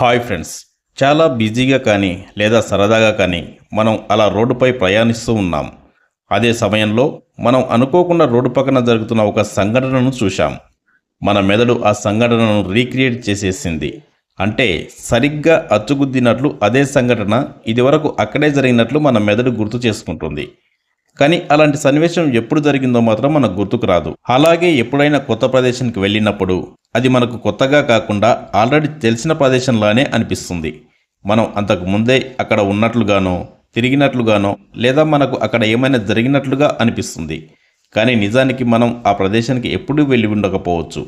Hi friends. చాలా బిజీగా కానీ లేదా సరదాగా కానీ మనం అలా రోడ్డుపై ప్రయాణిస్తూ ఉన్నాం. అదే సమయంలో మనం అనుకోకుండా రోడ్డు పక్కన జరుగుతున్న ఒక సంఘటనను చూశాం. మన మెదడు ఆ సంఘటనను రీక్రియేట్ చేసేసింది. అంటే సరిగ్గా అచ్చుగుద్దినట్లు అదే సంఘటన ఇదివరకు అక్కడే జరిగినట్లు మన మెదడు గుర్తు చేసుకుంటుంది. కానీ అలాంటి సన్నివేశం ఎప్పుడు జరిగిందో మాత్రం మనకు గుర్తుకు రాదు. అలాగే ఎప్పుడైనా కొత్త ప్రదేశానికి వెళ్ళినప్పుడు అది మనకు కొత్తగా కాకుండా ఆల్రెడీ తెలిసిన ప్రదేశంలానే అనిపిస్తుంది. మనం అంతకు ముందే అక్కడ ఉన్నట్లుగానో తిరిగినట్లుగానో లేదా మనకు అక్కడ ఏమైనా జరిగినట్లుగా అనిపిస్తుంది. కానీ నిజానికి మనం ఆ ప్రదేశానికి ఎప్పుడూ వెళ్ళి ఉండకపోవచ్చు.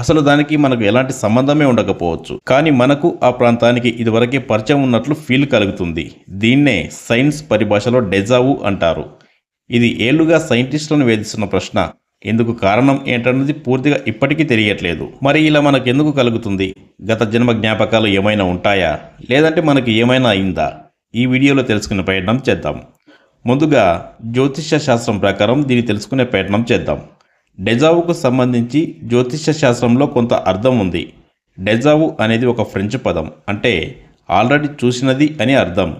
అసలు దానికి మనకు ఎలాంటి సంబంధమే ఉండకపోవచ్చు. కానీ మనకు ఆ ప్రాంతానికి ఇదివరకే పరిచయం ఉన్నట్లు ఫీల్ కలుగుతుంది. దీన్నే సైన్స్ పరిభాషలో డెజావు అంటారు. ఇది ఏళ్ళుగా సైంటిస్టులను వేధిస్తున్న ప్రశ్న. ఎందుకు కారణం ఏంటన్నది పూర్తిగా ఇప్పటికీ తెలియట్లేదు. మరి ఇలా మనకు ఎందుకు కలుగుతుంది? గత జన్మ జ్ఞాపకాలు ఏమైనా ఉంటాయా? లేదంటే మనకి ఏమైనా అయిందా? ఈ వీడియోలో తెలుసుకునే ప్రయత్నం చేద్దాం. ముందుగా జ్యోతిష్య శాస్త్రం ప్రకారం దీన్ని తెలుసుకునే ప్రయత్నం చేద్దాం. డెజావుకు సంబంధించి జ్యోతిష్య శాస్త్రంలో కొంత అర్థం ఉంది. డెజావు అనేది ఒక ఫ్రెంచ్ పదం. అంటే ఆల్రెడీ చూసినది అని అర్థం.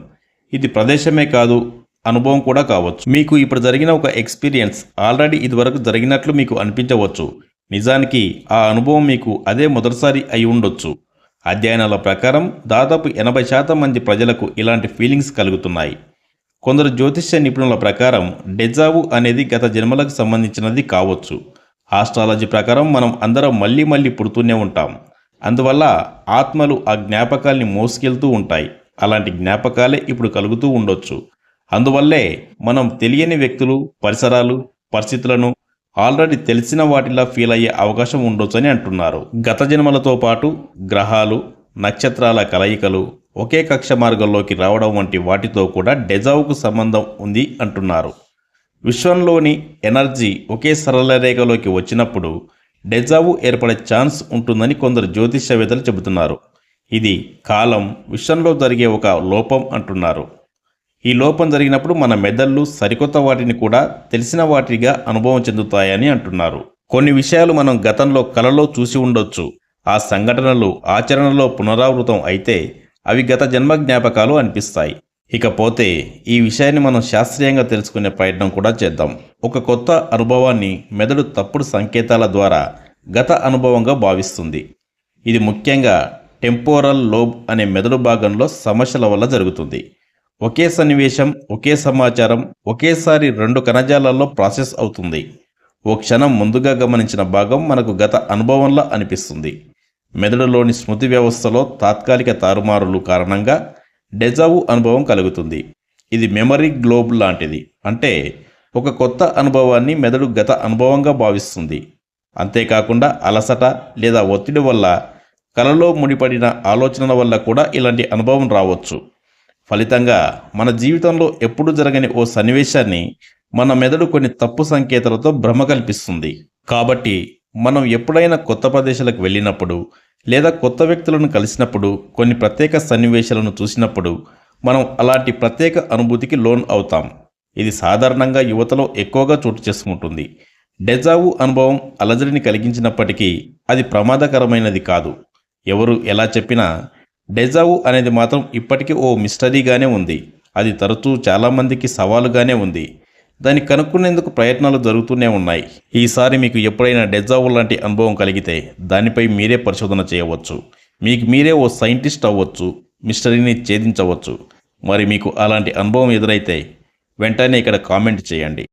ఇది ప్రదేశమే కాదు అనుభవం కూడా కావచ్చు. మీకు ఇప్పుడు జరిగిన ఒక ఎక్స్పీరియన్స్ ఆల్రెడీ ఇదివరకు జరిగినట్లు మీకు అనిపించవచ్చు. నిజానికి ఆ అనుభవం మీకు అదే మొదటిసారి అయి ఉండొచ్చు. అధ్యయనాల ప్రకారం దాదాపు ఎనభై శాతం మంది ప్రజలకు ఇలాంటి ఫీలింగ్స్ కలుగుతున్నాయి. కొందరు జ్యోతిష్య నిపుణుల ప్రకారం డెజావు అనేది గత జన్మలకు సంబంధించినది కావచ్చు. ఆస్ట్రాలజీ ప్రకారం మనం అందరం మళ్ళీ మళ్ళీ పుడుతూనే ఉంటాం. అందువల్ల ఆత్మలు ఆ జ్ఞాపకాల్ని మోసుకెళ్తూ ఉంటాయి. అలాంటి జ్ఞాపకాలే ఇప్పుడు కలుగుతూ ఉండొచ్చు. అందువల్లే మనం తెలియని వ్యక్తులు పరిసరాలు పరిస్థితులను ఆల్రెడీ తెలిసిన వాటిలా ఫీల్ అయ్యే అవకాశం ఉండొచ్చని అంటున్నారు. గత జన్మలతో పాటు గ్రహాలు నక్షత్రాల కలయికలు ఒకే కక్ష మార్గంలోకి రావడం వంటి వాటితో కూడా డెజావుకు సంబంధం ఉంది అంటున్నారు. విశ్వంలోని ఎనర్జీ ఒకే సరళ రేఖలోకి వచ్చినప్పుడు డెజావు ఏర్పడే ఛాన్స్ ఉంటుందని కొందరు జ్యోతిష్యవేత్తలు చెబుతున్నారు. ఇది కాలం విశ్వంలో జరిగే ఒక లోపం అంటున్నారు. ఈ లోపం జరిగినప్పుడు మన మెదళ్ళు సరికొత్త వాటిని కూడా తెలిసిన వాటిగా అనుభవం చెందుతాయని అంటున్నారు. కొన్ని విషయాలు మనం గతంలో కలలో చూసి ఉండొచ్చు. ఆ సంఘటనలు ఆచరణలో పునరావృతం అయితే అవి గత జన్మ జ్ఞాపకాలు అనిపిస్తాయి. ఇకపోతే ఈ విషయాన్ని మనం శాస్త్రీయంగా తెలుసుకునే ప్రయత్నం కూడా చేద్దాం. ఒక కొత్త అనుభవాన్ని మెదడు తప్పుడు సంకేతాల ద్వారా గత అనుభవంగా భావిస్తుంది. ఇది ముఖ్యంగా టెంపోరల్ లోబ్ అనే మెదడు భాగంలో సమస్యల వల్ల జరుగుతుంది. ఒకే సన్నివేశం ఒకే సమాచారం ఒకేసారి రెండు కణజాలాల్లో ప్రాసెస్ అవుతుంది. ఓ క్షణం ముందుగా గమనించిన భాగం మనకు గత అనుభవంలా అనిపిస్తుంది. మెదడులోని స్మృతి వ్యవస్థలో తాత్కాలిక తారుమారులు కారణంగా డెజావు అనుభవం కలుగుతుంది. ఇది మెమరీ గ్లోబ్ లాంటిది. అంటే ఒక కొత్త అనుభవాన్ని మెదడు గత అనుభవంగా భావిస్తుంది. అంతేకాకుండా అలసట లేదా ఒత్తిడి వల్ల కలలో ముడిపడిన ఆలోచనల వల్ల కూడా ఇలాంటి అనుభవం రావచ్చు. ఫలితంగా మన జీవితంలో ఎప్పుడు జరగని ఓ సన్నివేశాన్ని మన మెదడు కొన్ని తప్పు సంకేతాలతో భ్రమ కల్పిస్తుంది. కాబట్టి మనం ఎప్పుడైనా కొత్త ప్రదేశాలకు వెళ్ళినప్పుడు లేదా కొత్త వ్యక్తులను కలిసినప్పుడు కొన్ని ప్రత్యేక సన్నివేశాలను చూసినప్పుడు మనం అలాంటి ప్రత్యేక అనుభూతికి లోన్ అవుతాం. ఇది సాధారణంగా యువతలో ఎక్కువగా చోటు చేసుకుంటుంది. డెజావు అనుభవం అలజడిని కలిగించినప్పటికీ అది ప్రమాదకరమైనది కాదు. ఎవరు ఎలా చెప్పినా డెజావు అనేది మాత్రం ఇప్పటికీ ఓ మిస్టరీగానే ఉంది. అది తరచూ చాలామందికి సవాలుగానే ఉంది. దాన్ని కనుక్కునేందుకు ప్రయత్నాలు జరుగుతూనే ఉన్నాయి. ఈసారి మీకు ఎప్పుడైనా డెజావు లాంటి అనుభవం కలిగితే దానిపై మీరే పరిశోధన చేయవచ్చు. మీకు మీరే ఓ సైంటిస్ట్ అవ్వచ్చు మిస్టరీని ఛేదించవచ్చు. మరి మీకు అలాంటి అనుభవం ఎదురైతే వెంటనే ఇక్కడ కామెంట్ చేయండి.